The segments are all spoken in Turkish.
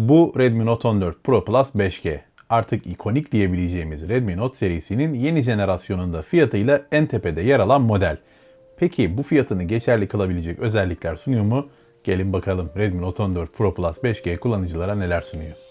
Bu Redmi Note 14 Pro Plus 5G. Artık ikonik diyebileceğimiz Redmi Note serisinin yeni jenerasyonunda fiyatıyla en tepede yer alan model. Peki bu fiyatını geçerli kılabilecek özellikler sunuyor mu? Gelin bakalım Redmi Note 14 Pro Plus 5G kullanıcılara neler sunuyor.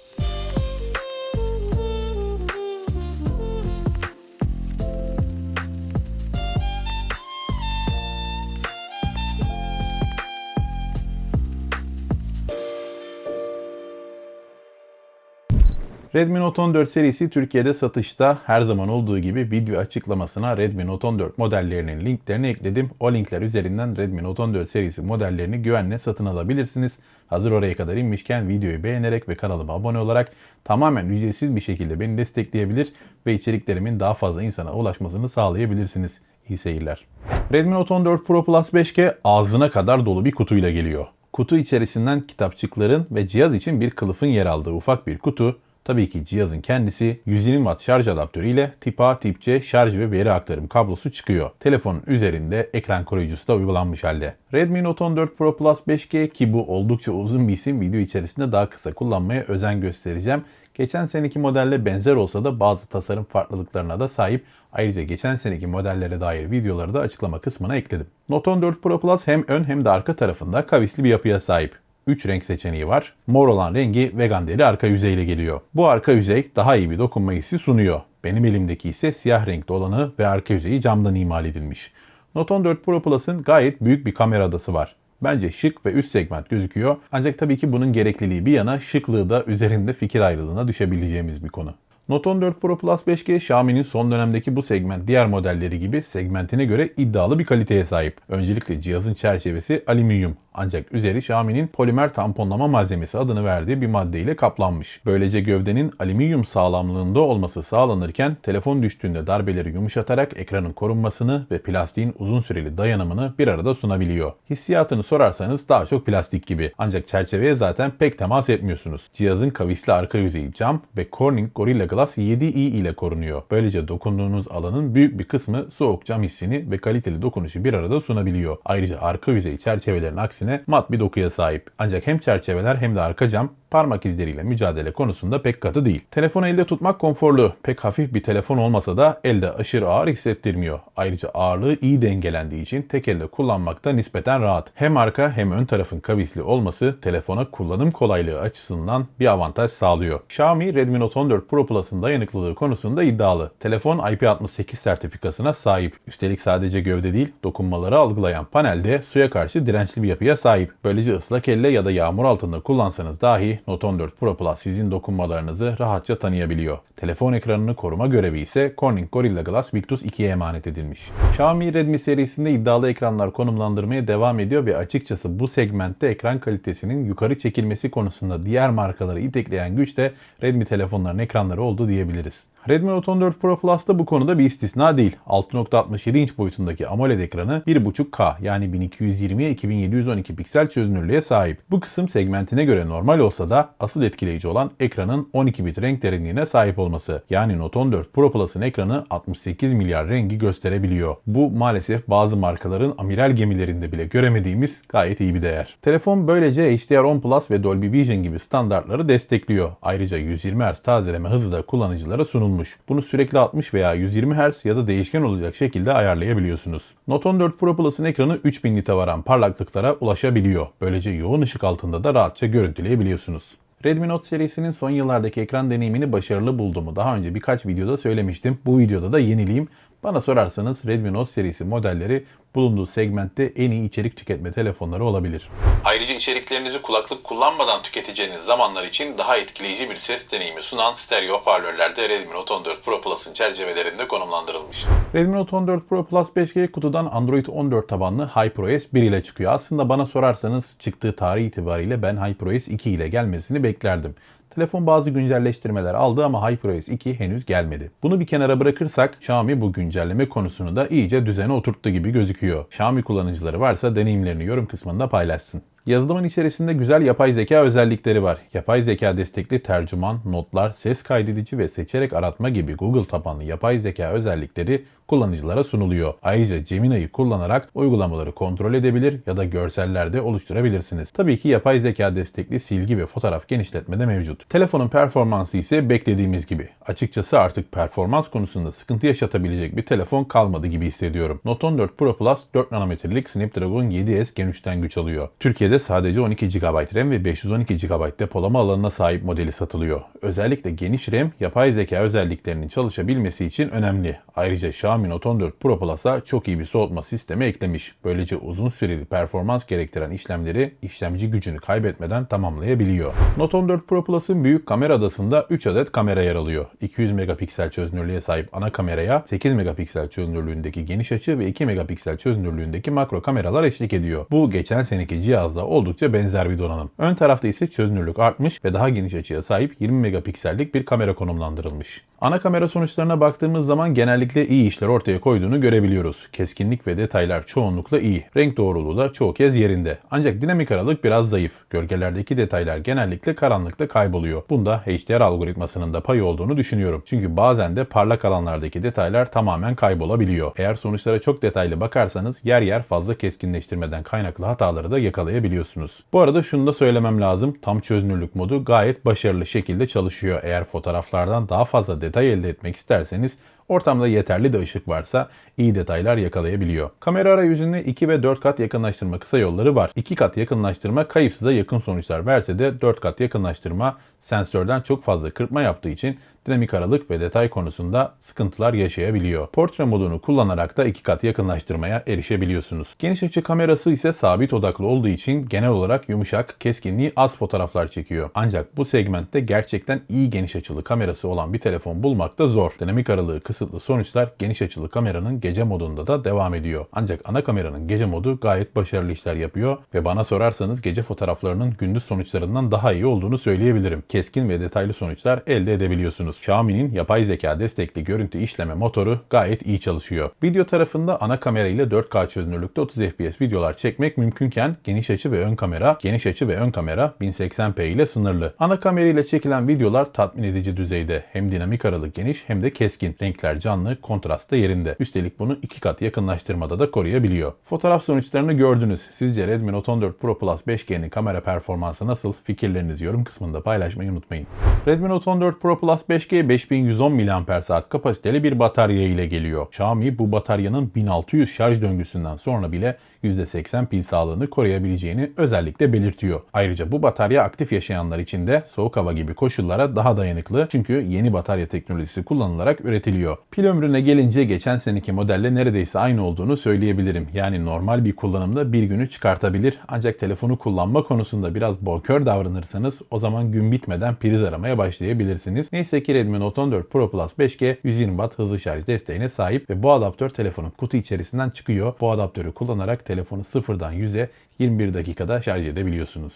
Redmi Note 14 serisi Türkiye'de satışta her zaman olduğu gibi video açıklamasına Redmi Note 14 modellerinin linklerini ekledim. O linkler üzerinden Redmi Note 14 serisi modellerini güvenle satın alabilirsiniz. Hazır oraya kadar inmişken videoyu beğenerek ve kanalıma abone olarak tamamen ücretsiz bir şekilde beni destekleyebilir ve içeriklerimin daha fazla insana ulaşmasını sağlayabilirsiniz. İyi seyirler. Redmi Note 14 Pro Plus 5G ağzına kadar dolu bir kutuyla geliyor. Kutu içerisinden kitapçıkların ve cihaz için bir kılıfın yer aldığı ufak bir kutu, Tabii ki cihazın kendisi 120 Watt şarj adaptörü ile tip A, tip C şarj ve veri aktarım kablosu çıkıyor. Telefonun üzerinde ekran koruyucusu da uygulanmış halde. Redmi Note 14 Pro Plus 5G ki bu oldukça uzun bir isim video içerisinde daha kısa kullanmaya özen göstereceğim. Geçen seneki modelle benzer olsa da bazı tasarım farklılıklarına da sahip. Ayrıca geçen seneki modellere dair videoları da açıklama kısmına ekledim. Note 14 Pro Plus hem ön hem de arka tarafında kavisli bir yapıya sahip. 3 renk seçeneği var. Mor olan rengi vegan deri arka yüzeyle geliyor. Bu arka yüzey daha iyi bir dokunma hissi sunuyor. Benim elimdeki ise siyah renkli olanı ve arka yüzeyi camdan imal edilmiş. Note 14 Pro Plus'ın gayet büyük bir kamera adası var. Bence şık ve üst segment gözüküyor. Ancak tabii ki bunun gerekliliği bir yana şıklığı da üzerinde fikir ayrılığına düşebileceğimiz bir konu. Note 14 Pro Plus 5G Xiaomi'nin son dönemdeki bu segment diğer modelleri gibi segmentine göre iddialı bir kaliteye sahip. Öncelikle cihazın çerçevesi alüminyum ancak üzeri Xiaomi'nin polimer tamponlama malzemesi adını verdiği bir maddeyle kaplanmış. Böylece gövdenin alüminyum sağlamlığında olması sağlanırken telefon düştüğünde darbeleri yumuşatarak ekranın korunmasını ve plastiğin uzun süreli dayanımını bir arada sunabiliyor. Hissiyatını sorarsanız daha çok plastik gibi. Ancak çerçeveye zaten pek temas etmiyorsunuz. Cihazın kavisli arka yüzeyi cam ve Corning Gorilla Glass 7i ile korunuyor. Böylece dokunduğunuz alanın büyük bir kısmı soğuk cam hissini ve kaliteli dokunuşu bir arada sunabiliyor. Ayrıca arka yüzey çerçevelerin aksine mat bir dokuya sahip. Ancak hem çerçeveler hem de arka cam parmak izleriyle mücadele konusunda pek katı değil. Telefonu elde tutmak konforlu. Pek hafif bir telefon olmasa da elde aşırı ağır hissettirmiyor. Ayrıca ağırlığı iyi dengelendiği için tek elde kullanmakta nispeten rahat. Hem arka hem ön tarafın kavisli olması telefona kullanım kolaylığı açısından bir avantaj sağlıyor. Xiaomi Redmi Note 14 Pro Plus'ın dayanıklılığı konusunda iddialı. Telefon IP68 sertifikasına sahip. Üstelik sadece gövde değil, dokunmaları algılayan panelde suya karşı dirençli bir yapıya sahip. Böylece ıslak elle ya da yağmur altında kullansanız dahi Note 14 Pro Plus sizin dokunmalarınızı rahatça tanıyabiliyor. Telefon ekranını koruma görevi ise Corning Gorilla Glass Victus 2'ye emanet edilmiş. Xiaomi Redmi serisinde iddialı ekranlar konumlandırmaya devam ediyor ve açıkçası bu segmentte ekran kalitesinin yukarı çekilmesi konusunda diğer markaları itekleyen güç de Redmi telefonların ekranları oldu diyebiliriz. Redmi Note 14 Pro Plus da bu konuda bir istisna değil. 6.67 inç boyutundaki AMOLED ekranı 1.5K yani 1220'ye 2712 piksel çözünürlüğe sahip. Bu kısım segmentine göre normal olsa da asıl etkileyici olan ekranın 12 bit renk derinliğine sahip olması. Yani Note 14 Pro Plus'ın ekranı 68 milyar rengi gösterebiliyor. Bu maalesef bazı markaların amiral gemilerinde bile göremediğimiz gayet iyi bir değer. Telefon böylece HDR10 Plus ve Dolby Vision gibi standartları destekliyor. Ayrıca 120 Hz tazeleme hızı da kullanıcılara sunulmuş. Bunu sürekli 60 veya 120 Hz ya da değişken olacak şekilde ayarlayabiliyorsunuz. Note 14 Pro Plus'ın ekranı 3000 nite varan parlaklıklara ulaşabiliyor. Böylece yoğun ışık altında da rahatça görüntüleyebiliyorsunuz. Redmi Note serisinin son yıllardaki ekran deneyimini başarılı bulduğumu daha önce birkaç videoda söylemiştim. Bu videoda da yenileyim. Bana sorarsanız Redmi Note serisi modelleri bulunduğu segmentte en iyi içerik tüketme telefonları olabilir. Ayrıca içeriklerinizi kulaklık kullanmadan tüketeceğiniz zamanlar için daha etkileyici bir ses deneyimi sunan stereo hoparlörler de Redmi Note 14 Pro Plus'ın çerçevelerinde konumlandırılmış. Redmi Note 14 Pro Plus 5G kutudan Android 14 tabanlı HyperOS 1 ile çıkıyor. Aslında bana sorarsanız çıktığı tarih itibariyle ben HyperOS 2 ile gelmesini beklerdim. Telefon bazı güncelleştirmeler aldı ama HyperOS 2 henüz gelmedi. Bunu bir kenara bırakırsak Xiaomi bu güncelleme konusunu da iyice düzene oturttu gibi gözüküyor. Xiaomi kullanıcıları varsa deneyimlerini yorum kısmında paylaşsın. Yazılımın içerisinde güzel yapay zeka özellikleri var. Yapay zeka destekli tercüman, notlar, ses kaydedici ve seçerek aratma gibi Google tabanlı yapay zeka özellikleri kullanıcılara sunuluyor. Ayrıca Gemini'yi kullanarak uygulamaları kontrol edebilir ya da görsellerde oluşturabilirsiniz. Tabii ki yapay zeka destekli silgi ve fotoğraf genişletme de mevcut. Telefonun performansı ise beklediğimiz gibi. Açıkçası artık performans konusunda sıkıntı yaşatabilecek bir telefon kalmadı gibi hissediyorum. Note 14 Pro Plus 4 nanometrelik Snapdragon 7S Gen 3'ten güç alıyor. Türkiye'de sadece 12 GB RAM ve 512 GB depolama alanına sahip modeli satılıyor. Özellikle geniş RAM yapay zeka özelliklerinin çalışabilmesi için önemli. Ayrıca Xiaomi Note 14 Pro Plus'a çok iyi bir soğutma sistemi eklemiş. Böylece uzun süreli performans gerektiren işlemleri işlemci gücünü kaybetmeden tamamlayabiliyor. Note 14 Pro Plus'ın büyük kamera adasında 3 adet kamera yer alıyor. 200 megapiksel çözünürlüğe sahip ana kameraya 8 megapiksel çözünürlüğündeki geniş açı ve 2 megapiksel çözünürlüğündeki makro kameralar eşlik ediyor. Bu geçen seneki cihazla oldukça benzer bir donanım. Ön tarafta ise çözünürlük artmış ve daha geniş açıya sahip 20 megapiksellik bir kamera konumlandırılmış. Ana kamera sonuçlarına baktığımız zaman genellikle iyi işler ortaya koyduğunu görebiliyoruz. Keskinlik ve detaylar çoğunlukla iyi. Renk doğruluğu da çoğu kez yerinde. Ancak dinamik aralık biraz zayıf. Gölgelerdeki detaylar genellikle karanlıkta kayboluyor. Bunda HDR algoritmasının da payı olduğunu düşünüyorum. Çünkü bazen de parlak alanlardaki detaylar tamamen kaybolabiliyor. Eğer sonuçlara çok detaylı bakarsanız yer yer fazla keskinleştirmeden kaynaklı hataları da yakalayabiliyorsunuz. Bu arada şunu da söylemem lazım. Tam çözünürlük modu gayet başarılı şekilde çalışıyor. Eğer fotoğraflardan daha fazla detay elde etmek isterseniz Ortamda yeterli de ışık varsa iyi detaylar yakalayabiliyor. Kamera arayüzünde 2 ve 4 kat yakınlaştırma kısa yolları var. 2 kat yakınlaştırma kayıpsıza yakın sonuçlar verse de 4 kat yakınlaştırma sensörden çok fazla kırpma yaptığı için dinamik aralık ve detay konusunda sıkıntılar yaşayabiliyor. Portre modunu kullanarak da 2 kat yakınlaştırmaya erişebiliyorsunuz. Geniş açı kamerası ise sabit odaklı olduğu için genel olarak yumuşak, keskinliği az fotoğraflar çekiyor. Ancak bu segmentte gerçekten iyi geniş açılı kamerası olan bir telefon bulmak da zor. Dinamik aralığı kısıtlı sonuçlar geniş açılı kameranın gece modunda da devam ediyor. Ancak ana kameranın gece modu gayet başarılı işler yapıyor ve bana sorarsanız gece fotoğraflarının gündüz sonuçlarından daha iyi olduğunu söyleyebilirim. Keskin ve detaylı sonuçlar elde edebiliyorsunuz. Xiaomi'nin yapay zeka destekli görüntü işleme motoru gayet iyi çalışıyor. Video tarafında ana kamera ile 4K çözünürlükte 30 FPS videolar çekmek mümkünken geniş açı ve ön kamera, geniş açı ve ön kamera 1080p ile sınırlı. Ana kamera ile çekilen videolar tatmin edici düzeyde. Hem dinamik aralık geniş hem de keskin. Renkler canlı, kontrast da yerinde. Üstelik bunu iki kat yakınlaştırmada da koruyabiliyor. Fotoğraf sonuçlarını gördünüz. Sizce Redmi Note 14 Pro Plus 5G'nin kamera performansı nasıl? Fikirlerinizi yorum kısmında paylaşmayı unutmayın. Redmi Note 14 Pro Plus 5G 5110 mAh kapasiteli bir batarya ile geliyor. Xiaomi bu bataryanın 1600 şarj döngüsünden sonra bile %80 pil sağlığını koruyabileceğini özellikle belirtiyor. Ayrıca bu batarya aktif yaşayanlar için de soğuk hava gibi koşullara daha dayanıklı çünkü yeni batarya teknolojisi kullanılarak üretiliyor. Pil ömrüne gelince geçen seneki modelle neredeyse aynı olduğunu söyleyebilirim. Yani normal bir kullanımda bir günü çıkartabilir ancak telefonu kullanma konusunda biraz bonkör davranırsanız o zaman gün bitmeden priz aramaya başlayabilirsiniz. Neyse ki Redmi Note 14 Pro Plus 5G 120 Watt hızlı şarj desteğine sahip ve bu adaptör telefonun kutu içerisinden çıkıyor. Bu adaptörü kullanarak telefonu sıfırdan 100'e 21 dakikada şarj edebiliyorsunuz.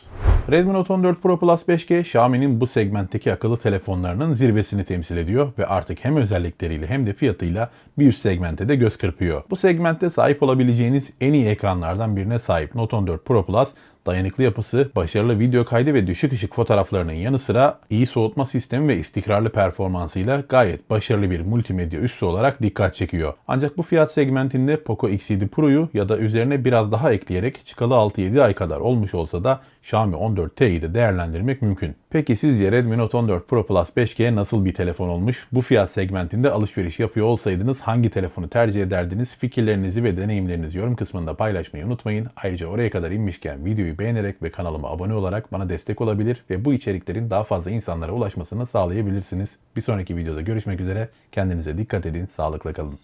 Redmi Note 14 Pro Plus 5G Xiaomi'nin bu segmentteki akıllı telefonlarının zirvesini temsil ediyor ve artık hem özellikleriyle hem de fiyatıyla bir üst segmente de göz kırpıyor. Bu segmentte sahip olabileceğiniz en iyi ekranlardan birine sahip Note 14 Pro Plus dayanıklı yapısı, başarılı video kaydı ve düşük ışık fotoğraflarının yanı sıra iyi soğutma sistemi ve istikrarlı performansıyla gayet başarılı bir multimedya üssü olarak dikkat çekiyor. Ancak bu fiyat segmentinde Poco X7 Pro'yu ya da üzerine biraz daha ekleyerek çıkalı 6-7 ay kadar olmuş olsa da Xiaomi 14T'yi de değerlendirmek mümkün. Peki sizce Redmi Note 14 Pro Plus 5G nasıl bir telefon olmuş? Bu fiyat segmentinde alışveriş yapıyor olsaydınız hangi telefonu tercih ederdiniz? Fikirlerinizi ve deneyimlerinizi yorum kısmında paylaşmayı unutmayın. Ayrıca oraya kadar inmişken videoyu beğenerek ve kanalıma abone olarak bana destek olabilir ve bu içeriklerin daha fazla insanlara ulaşmasını sağlayabilirsiniz. Bir sonraki videoda görüşmek üzere. Kendinize dikkat edin, sağlıkla kalın.